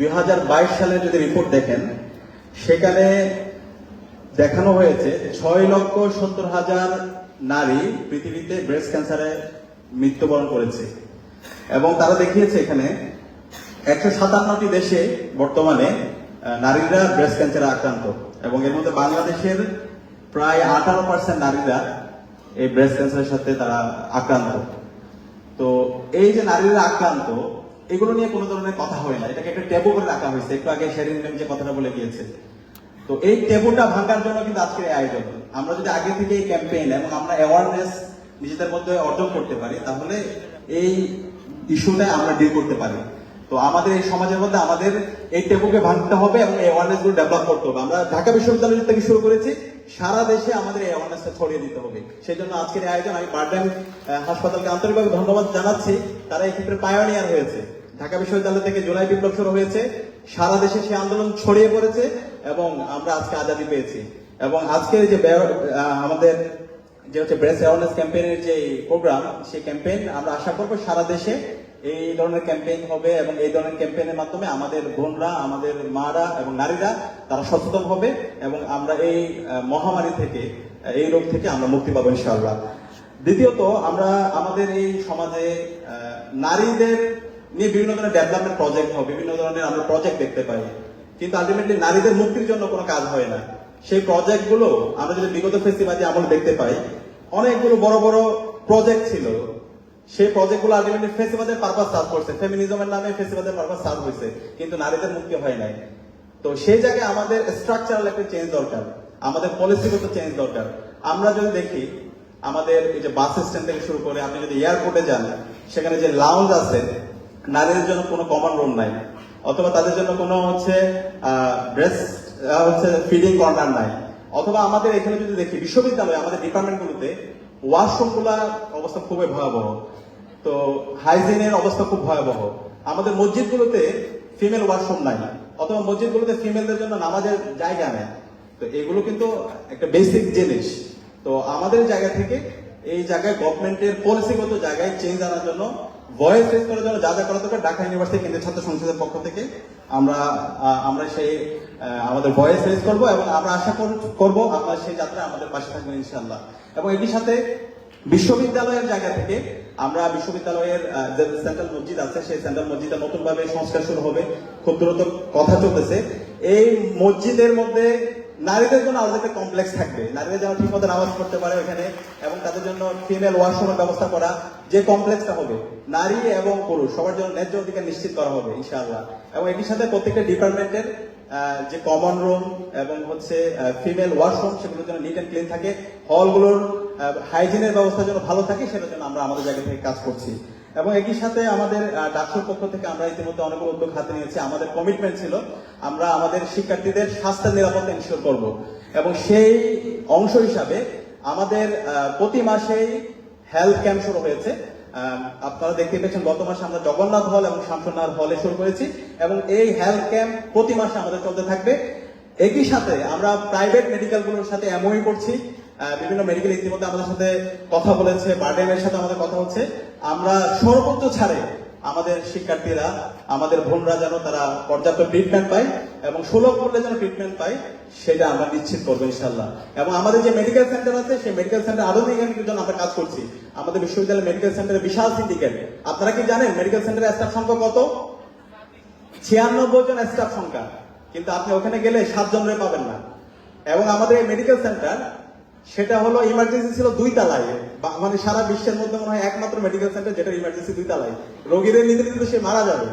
দুই হাজার বাইশ সালের যদি রিপোর্ট দেখেন, সেখানে দেখানো হয়েছে ছয় লক্ষ সত্তর হাজার নারী পৃথিবীতে ব্রেস্ট ক্যান্সারে মৃত্যুবরণ করেছে। এবং তারা দেখিয়েছে এখানে একশো সাতান্নটি দেশে বর্তমানে নারীরা ব্রেস্ট ক্যান্সারে আক্রান্ত। এবং এর মধ্যে বাংলাদেশের প্রায় আঠারো পার্সেন্ট নারীরা এই ব্রেস্ট ক্যান্সারের সাথে তারা আক্রান্ত। তো এই যে নারীরা আক্রান্ত এগুলো নিয়ে কোনো ধরনের কথা হয় না। এটাকে একটা ট্যাবু করে রাখা হয়েছে। একটু আগে শেরিন যে কথাটা বলে গিয়েছে। তো এই ট্যাবুটা ভাঙার জন্য কিন্তু আজকের আয়োজন। আমরা যদি আগে থেকে এই ক্যাম্পেইন এবং আমরা অ্যাওয়ারনেস নিজেদের মধ্যে অর্জন করতে পারি, তাহলে এই ইস্যুটা আমরা ডিল করতে পারি। তো আমাদের এই সমাজের মধ্যে আমাদের এই টেবুকে ভাঙতে হবে এবং অ্যাওয়ারনেসগুলো ডেভেলপ করতে হবে। আমরা ঢাকা বিশ্ববিদ্যালয় থেকে শুরু করেছি। সারা দেশে আমাদের এই ছড়িয়ে দিতে হবে। সেই জন্য আজকের আয়োজন আমি বার্ডেন হাসপাতালকে আন্তরিকভাবে ধন্যবাদ জানাচ্ছি। তারা এই ক্ষেত্রে পায়োনিয়ার হয়েছে। ঢাকা বিশ্ববিদ্যালয় থেকে জুলাই বিপ্লব শুরু হয়েছে। সারা দেশে সেই আন্দোলন ছড়িয়ে পড়েছে এবং আমরা আজকে আজাদি পেয়েছি। এবং আজকের যে আমাদের যে হচ্ছে ব্রেস্ট অ্যাওয়ারনেস ক্যাম্পেইনের যে প্রোগ্রাম, সেই ক্যাম্পেইন, আমরা আশা করব সারা দেশে এই ধরনের ক্যাম্পেইন হবে এবং এই ধরনের ক্যাম্পেইনের মাধ্যমে আমাদের বোনরা, আমাদের মারা এবং নারীরা তারা সচেতন হবে এবং আমরা এই মহামারী থেকে, এই রোগ থেকে আমরা মুক্তি পাবো ইনশাআল্লাহ। দ্বিতীয়ত, আমরা আমাদের এই সমাজে নারীদের নিয়ে বিভিন্ন ধরনের ডেভেলপমেন্ট প্রজেক্ট হয়, বিভিন্ন ধরনের আমরা প্রজেক্ট দেখতে পাই। কিন্তু আলটিমেটলি নারীদের মুক্তির জন্য কোনো কাজ হয় না। সেই প্রজেক্টগুলো আমরা যদি বিগত ফেস্টিভালে আমল দেখতে পাই, অনেকগুলো বড় বড় প্রজেক্ট ছিল। সেই প্রজেক্টগুলো আলটিমেটলি ফেস্টিভালের পারপাস সার্ভ করছে। ফেমিনিজমের নামে ফেস্টিভালের পারপাস সার্ভ হয়েছে, কিন্তু নারীদের মুক্তি হয় নাই। তো সেই জায়গায় আমাদের স্ট্রাকচারাল একটা চেঞ্জ দরকার। আমাদের পলিসিগত চেঞ্জ দরকার। আমরা যদি দেখি, আমাদের এই যে বাস স্ট্যান্ড থেকে শুরু করে আপনি যদি এয়ারপোর্টে যান, সেখানে যে লাউঞ্জ আছে নারীদের জন্য কোনো কমন রুম নাই। অথবা তাদের জন্য কোনো হচ্ছে ব্রেস্ট হচ্ছে ফিডিং কর্নার নাই। অথবা আমাদের এখানে যদি দেখি, বিশ্ববিদ্যালয়ে, আমাদের ডিপার্টমেন্টগুলোতে ওয়াশরুমগুলার অবস্থা খুবই ভয়াবহ। তো হাইজিনের অবস্থা খুব ভয়াবহ। আমাদের মসজিদগুলোতে ফিমেল ওয়াশরুম নাই। অথবা মসজিদগুলোতে ফিমেলদের জন্য নামাজের জায়গা নেই। তো এগুলো কিন্তু একটা বেসিক জিনিস। তো আমাদের জায়গা থেকে এই জায়গায় গভর্নমেন্টের পলিসিগত জায়গায় চেঞ্জ আনার জন্য ভয়েস রেজ করার জন্য যা যা করা দরকার ঢাকা ইউনিভার্সিটি কেন্দ্রীয় ছাত্র সংসদের পক্ষ থেকে আমরা আমরা সেই আমাদের ভয়েস রেজ করব এবং আমরা আশা কর- করব আপনারা সেই যাত্রা আমাদের পাশে থাকবেন ইনশাল্লাহ এবং এটির সাথে বিশ্ববিদ্যালয়ের জায়গা থেকে আমরা বিশ্ববিদ্যালয়ের যে সেন্ট্রাল মসজিদ আছে, সেই সেন্ট্রাল মসজিদে নতুন ভাবে সংস্কার শুরু হবে। খুব দ্রুত কথা চলতেছে। এই মসজিদের মধ্যে নারীদের জন্য আলাদা কমপ্লেক্স থাকবে। নারীরা যেন ঠিক মতো নামাজ পড়তে পারে ওখানে এবং তাদের জন্য ফিমেল ওয়াশরুমের ব্যবস্থা করা যে কমপ্লেক্সটা হবে, নারী এবং পুরুষ, সবার জন্য ন্যায্য অধিকার নিশ্চিত করা হবে, ইনশাআল্লাহ। এবং এটির সাথে প্রত্যেকটা ডিপার্টমেন্টের যে কমন রুম এবং হচ্ছে ফিমেল ওয়াশরুম সেগুলোর জন্য নিট অ্যান্ড ক্লিন থাকে। হলগুলোর হাইজিনের ব্যবস্থা যেন ভালো থাকে, সেটার জন্য আমরা আমাদের জায়গা থেকে কাজ করছি। এবং একই সাথে আমাদের ডাক্তার পক্ষ থেকে আমরা ইতিমধ্যে অনেকগুলো উদ্যোগ হাতে নিয়েছি। আমাদের কমিটমেন্ট ছিল, আমরা আমাদের শিক্ষার্থীদের স্বাস্থ্যের নিরাপত্তা ইনশিওর করব। এবং সেই অংশ হিসাবে আমাদের প্রতি মাসেই হেলথ ক্যাম্প শুরু হয়েছে। আপনারা দেখতে পেয়েছেন, গত মাসে আমরা জগন্নাথ হল এবং শামসুনার হলে শুরু করেছি। এবং এই হেলথ ক্যাম্প প্রতি মাসে আমাদের চলতে থাকবে। একই সাথে আমরা প্রাইভেট মেডিকেলগুলোর সাথে এমওই করছি। বিভিন্ন মেডিকেল ইতিমধ্যে আমাদের সাথে কথা বলেছে, বার্ডেনের সাথে আমাদের কথা হচ্ছে আমরা সর্বোচ্চ ছাড়ে আমাদের শিক্ষার্থীরা, আমাদের বোনরা যেন তারা পর্যাপ্ত ট্রিটমেন্ট পায় এবং সুলভ মূল্যে যেন ট্রিটমেন্ট পায়, সেটা আমরা নিশ্চিত করব ইনশাল্লাহ এবং আমাদের যে মেডিকেল সেন্টার আছে, সেই মেডিকেল সেন্টার আধুনিকের জন্য আমরা কাজ করছি। আমাদের বিশ্ববিদ্যালয় মেডিকেল সেন্টারে বিশাল সিন্ডিকেট আপনারা কি জানেন মেডিকেল সেন্টারের স্টাফ সংখ্যা কত? ছিয়ানব্বই জন স্টাফ সংখ্যা। কিন্তু আপনি ওখানে গেলে সাতজনের পাবেন না। এবং আমাদের এই মেডিকেল সেন্টার সেটা হলো ইমার্জেন্সি ছিল দুই তালায়। মানে সারা বিশ্বের মধ্যে মনে হয় একমাত্র মেডিকেল সেন্টার যেটা ইমার্জেন্সি দুই তালায়। রোগীদের নিতে নিতে সে মারা যাবে।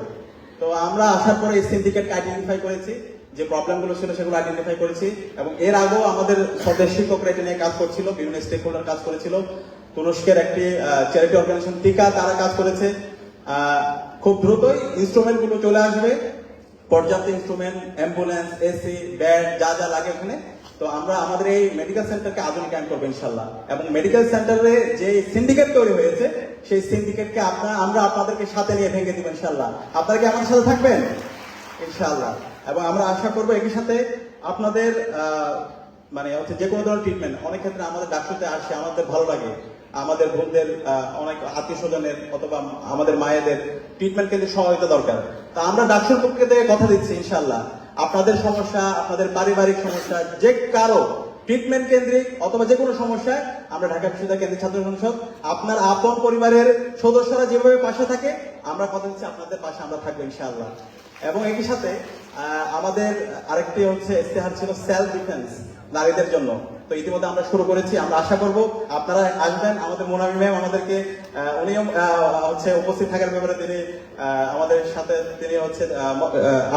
তো আমরা আসার পরে সিন্ডিকেটকে আইডেন্টিফাই করেছি, যে প্রবলেমগুলো ছিল সেগুলো আইডেন্টিফাই করেছি এবং এর আগেও আমাদের সদের শিক্ষকরা এটা নিয়ে কাজ করছিল, বিভিন্ন স্টেক হোল্ডার কাজ করেছিল। তুরস্কের একটি চ্যারিটি অর্গানাইজেশন টিকা তারা কাজ করেছে। খুব দ্রুতই ইনস্ট্রুমেন্টগুলো চলে আসবে। পর্যাপ্ত ইনস্ট্রুমেন্ট অ্যাম্বুলেন্স এসি ব্যাড যা যা লাগে ওখানে। তো আমরা আমাদের এই মেডিকেল সেন্টারকে আধুনিকায়ন করব ইনশাল্লাহ এবং মেডিকেল সেন্টারে যে সিন্ডিকেট তৈরি হয়েছে, সেই সিন্ডিকেটকে আপনার, আমরা আপনাদেরকে সাথে নিয়ে ভেঙে দিব ইনশাল্লাহ আপনারা কি আমাদের সাথে থাকবেন? ইনশাআল্লাহ। এবং আমরা আশা করব একই সাথে আপনাদের মানে হচ্ছে যে কোনো ধরনের ট্রিটমেন্ট অনেক ক্ষেত্রে আমাদের ডাক্তারতে আসে, আমাদের ভালো লাগে। আমাদের বোনদের অনেক আত্মীয় স্বজনের অথবা আমাদের মায়েদের ট্রিটমেন্ট কিন্তু সহায়তা দরকার। তা আমরা ডাক্তার পক্ষে কথা দিচ্ছি ইনশাল্লাহ আপনাদের সমস্যা, আপনাদের পারিবারিক সমস্যা, যে কারও ট্রিটমেন্ট কেন্দ্রিক অথবা যে কোনো সমস্যায় আমরা ঢাকা বিশ্ববিদ্যালয় কেন্দ্রীয় ছাত্র সংসদ, আপনার আপন পরিবারের সদস্যরা যেভাবে পাশে থাকে, আমরা কথা দিচ্ছি আপনাদের পাশে আমরা থাকব ইনশাআল্লাহ। এবং একই সাথে আমাদের আরেকটি হচ্ছে ইস্তেহার ছিল সেলফ ডিফেন্স নারীদের জন্য। তো ইতিমধ্যে আমরা শুরু করেছি, আমরা আশা করব আপনারা আসবেন, আমাদের মোনামি ম্যাম আমাদেরকে উনিও হচ্ছে উপস্থিত থাকার ব্যাপারে তিনি আমাদের সাথে তিনি হচ্ছে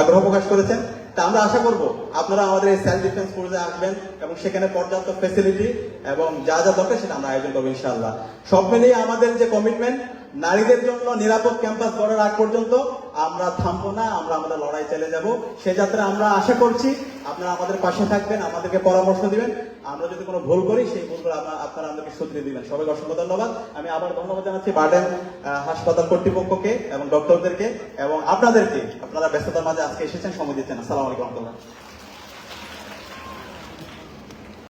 আগ্রহ প্রকাশ করেছেন। তা আমরা আশা করব আপনারা আমাদের এই সেলফ ডিফেন্স কোর্সে আসবেন এবং সেখানে পর্যাপ্ত ফেসিলিটি এবং যা যা দরকার সেটা আমরা আয়োজন করব ইনশাল্লাহ সব মিলিয়ে আমাদের যে কমিটমেন্ট নারীদের জন্য নিরাপদ ক্যাম্পাস গড়ার আগ পর্যন্ত আমরা থামবো না, আমরা আমাদের লড়াই চলে যাব। সে যাত্রা আমরা আশা করছি। আপনারা আমাদের পাশে থাকবেন, আমাদেরকে পরামর্শ দিবেন। আমরা যদি কোনো ভুল করি, সেই ভুলগুলো আপনারা আমাদেরকে শুধরে দিবেন। সবাইকে অসংখ্য ধন্যবাদ। আমি আবার ধন্যবাদ জানাচ্ছি বার্ডেন হাসপাতাল কর্তৃপক্ষকে এবং ডক্টরদেরকে এবং আপনাদেরকে। আপনারা ব্যস্ততার মাঝে আজকে এসেছেন, সময় দিচ্ছেন আসসালামু আলাইকুম রহমতুল্লাহ।